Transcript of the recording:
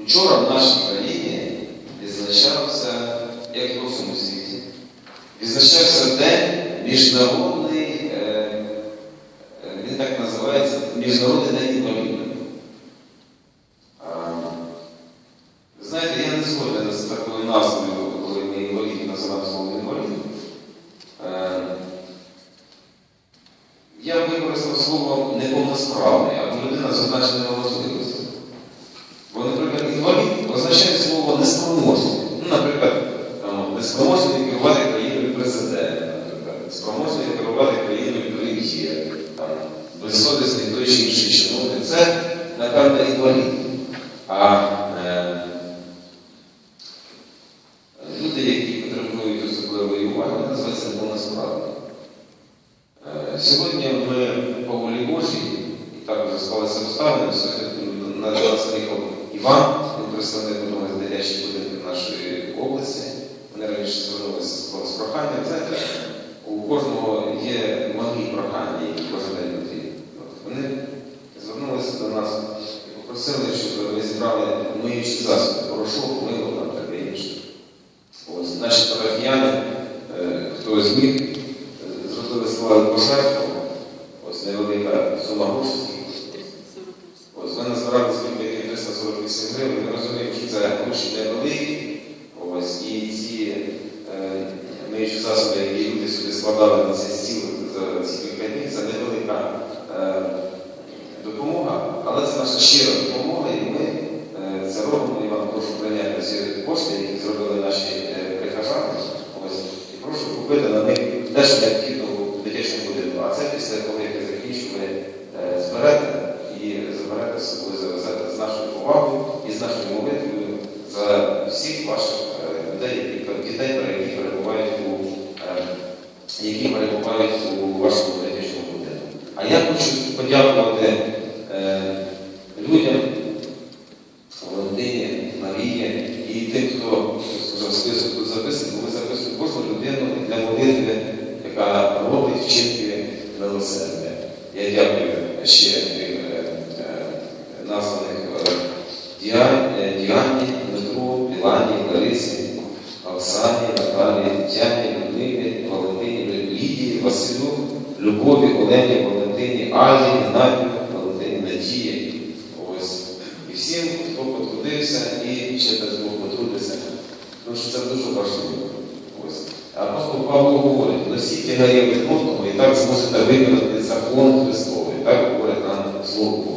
Учора в нашій країні відзначався, як і по всьому світі, відзначався День міжнародний, е, е, він так називається Міжнародний день інвалідів. Знаєте, я не згоден з такою назвою, коли ми інвалідів називаємо слово інвалід. Е, Я використав слово неповносправний або людина з обмеженими можливостями. Керувати країною там, безсовісний той чи інший чиновник. Це, напевно, інвалід. А е, люди, які потребують особливої уваги, називаються неповносправні. Е, Сьогодні ми по волі Божій, і так вже склалися обставини, на нас приїхав Іван, він представник одного з дитячих будинків нашої області. Вони раніше звернулися з проханням. У кожного є малі прохання, які кожен день. Вони звернулися до нас і попросили, щоб ми зібрали миючі засоби, порошок, мило там таке інше. Ось наші парафіяни, е, хто з них е, зробили слова пожертву, ось невелика сума грошей. Ось ми назбирали скільки 348 гривень, ми розуміємо, що це гроші невеликі. Ось, і ці е, миючі засоби, які складали на цей стіл ці кілька днів, це невелика е, допомога, але це наша щира допомога, і ми е, це робимо. І вам прошу прийняти ці кошти, які зробили наші е, прихожани. Ось, і прошу купити на них те, що необхідно у дитячому будинку. А це після того, як закінчу, ви е, зберете і заберете з собою, завезете з нашою повагою і з нашою молитвою за всіх ваших е, людей, дітей, які перебувають у е, які перебувають у вашому дитячому будинку. А я хочу подякувати е, людям, Валентині, Марії і тим, хто в список тут ви записуєте кожну людину для молитви, яка робить вчинки милосердя. Я дякую ще е, е, названих е, Діані, Дмитру, Білані, Ларисі, Оксані, Наталі, Тетяні, Василю, Любові, Олені, Валентині, Алі, Наді, Валентині, Надії. Ось. І всім, хто потрудився і ще без Бог потрудиться. Тому що це дуже важливо. Ось. Апостол Павло говорить, носіть гарі від і так зможете виконати закон Христовий. Так говорить нам Слово.